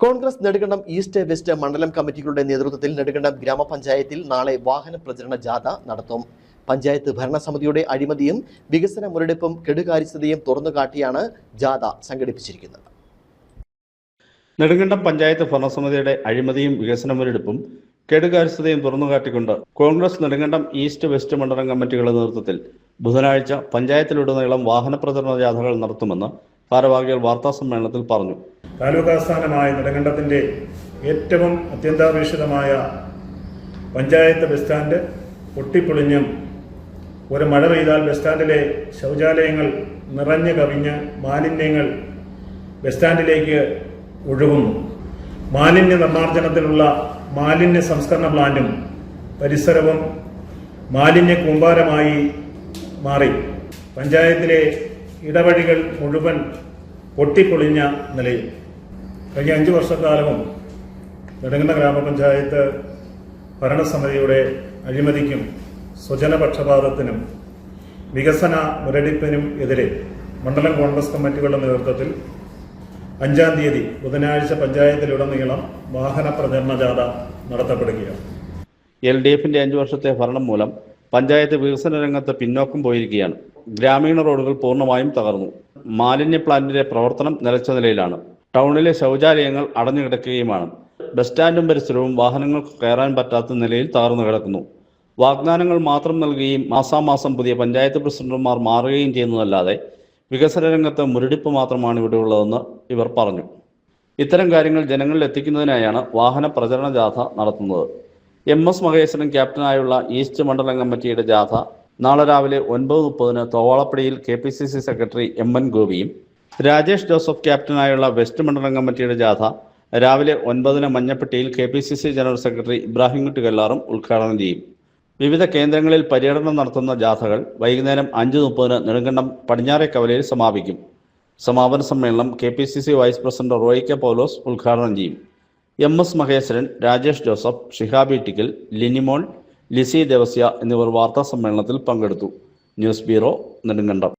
Congress Nedukandam east west മണ്ഡലം കമ്മിറ്റികളുടെ നേതൃത്വത്തിൽ നെടുകണ്ടം ഗ്രാമപഞ്ചായത്തിൽ നാളെ വാഹന പ്രചരണ ജാഥ നടത്തും. പഞ്ചായത്ത് ഭരണസമിതിയുടെ അഴിമതിയും വികസന മുരടിപ്പും കെടുകാര്യസ്ഥതയും തുറന്നുകാട്ടിയാണ് ജാഥ സംഘടിപ്പിച്ചിരിക്കുന്നത്. നെടുങ്കണ്ടം പഞ്ചായത്ത് ഭരണസമിതിയുടെ അഴിമതിയും വികസന മുരടിപ്പും കെടുകാര്യസ്ഥതയും തുറന്നുകാട്ടിക്കൊണ്ട് കോൺഗ്രസ് നെടുങ്കണ്ടം ഈസ്റ്റ് വെസ്റ്റ് മണ്ഡലം കമ്മിറ്റികളുടെ നേതൃത്വത്തിൽ ബുധനാഴ്ച പഞ്ചായത്തിലുടനീളം വാഹന പ്രചരണ ജാഥകൾ നടത്തുമെന്ന് ഭാരവാഹികൾ വാർത്താസമ്മേളനത്തിൽ പറഞ്ഞു. താലൂക്ക് ആസ്ഥാനമായ നെടുങ്കണ്ടത്തിന്റെ ഏറ്റവും അത്യന്താപേക്ഷിതമായ പഞ്ചായത്ത് ബസ് സ്റ്റാൻഡ് പൊട്ടിപ്പൊളിഞ്ഞും ഒരു മഴ പെയ്താൽ ബസ് സ്റ്റാൻഡിലെ ശൗചാലയങ്ങൾ നിറഞ്ഞു കവിഞ്ഞ് മാലിന്യങ്ങൾ ബസ് സ്റ്റാൻഡിലേക്ക് ഒഴുകുന്നു മാലിന്യ നിർമ്മാർജനത്തിലുള്ള മാലിന്യ സംസ്കരണ പ്ലാന്റും പരിസരവും മാലിന്യ കൂമ്പാരമായി മാറി. പഞ്ചായത്തിലെ ഇടവഴികൾ മുഴുവൻ പൊട്ടിപ്പൊളിഞ്ഞ നിലയിൽ. കഴിഞ്ഞ അഞ്ച് വർഷക്കാലവും നെടുങ്കണ്ട ഗ്രാമപഞ്ചായത്ത് ഭരണസമിതിയുടെ അഴിമതിക്കും സ്വജനപക്ഷപാതത്തിനും വികസന മുരടിപ്പിനും എതിരെ മണ്ഡലം കോൺഗ്രസ് കമ്മിറ്റികളുടെ നേതൃത്വത്തിൽ അഞ്ചാം തീയതി ബുധനാഴ്ച പഞ്ചായത്തിലുടനീളം വാഹന പ്രചരണ ജാഥ നടത്തപ്പെടുകയാണ്. എൽ ഡി എഫിന്റെ അഞ്ചു വർഷത്തെ ഭരണം മൂലം പഞ്ചായത്ത് വികസന രംഗത്ത് പിന്നോക്കം പോയിരിക്കുകയാണ്. ഗ്രാമീണ റോഡുകൾ പൂർണമായും തകർന്നു. മാലിന്യ പ്ലാന്റിന്റെ പ്രവർത്തനം നിലച്ച നിലയിലാണ്. ടൗണിലെ ശൗചാലയങ്ങൾ അടഞ്ഞു കിടക്കുകയുമാണ്. ബസ് സ്റ്റാൻഡും പരിസരവും വാഹനങ്ങൾക്ക് കയറാൻ പറ്റാത്ത നിലയിൽ തകർന്നു കിടക്കുന്നു. വാഗ്ദാനങ്ങൾ മാത്രം നൽകുകയും മാസാമാസം പുതിയ പഞ്ചായത്ത് പ്രസിഡന്റുമാർ മാറുകയും ചെയ്യുന്നതല്ലാതെ വികസന രംഗത്ത് മുരടിപ്പ് മാത്രമാണ് ഇവിടെ ഉള്ളതെന്ന് ഇവർ പറഞ്ഞു. ഇത്തരം കാര്യങ്ങൾ ജനങ്ങളിൽ എത്തിക്കുന്നതിനായാണ് വാഹന പ്രചരണ ജാഥ നടത്തുന്നത്. എം എസ് മഹേശ്വരൻ ക്യാപ്റ്റനായുള്ള ഈസ്റ്റ് മണ്ഡലം കമ്മിറ്റിയുടെ ജാഥ നാളെ രാവിലെ ഒൻപത് മുപ്പതിന് തോവാളപ്പടിയിൽ K P C C secretary M N ഗോപിയും രാജേഷ് ജോസഫ് ക്യാപ്റ്റനായുള്ള വെസ്റ്റ് മണ്ഡലം കമ്മിറ്റിയുടെ ജാഥ രാവിലെ ഒൻപതിന് മഞ്ഞപ്പെട്ടിയിൽ K P C C general secretary Ibrahim Kutty കല്ലാറും ഉദ്ഘാടനം ചെയ്യും. വിവിധ കേന്ദ്രങ്ങളിൽ പര്യടനം നടത്തുന്ന ജാഥകൾ വൈകുന്നേരം അഞ്ച് മുപ്പതിന് നെടുങ്കണ്ടം പടിഞ്ഞാറെ കവലയിൽ സമാപിക്കും. സമാപന സമ്മേളനം K P C C vice president Roy K Paulose ഉദ്ഘാടനം ചെയ്യും. എം എസ് മഹേശ്വരൻ രാജേഷ് ജോസഫ് ഷിഹാബി ടിക്കിൽ ലിനിമോൾ ലിസി ദേവസ്യ എന്നിവർ വാർത്താ സമ്മേളനത്തിൽ പങ്കെടുത്തു. News bureau Nedumkandam.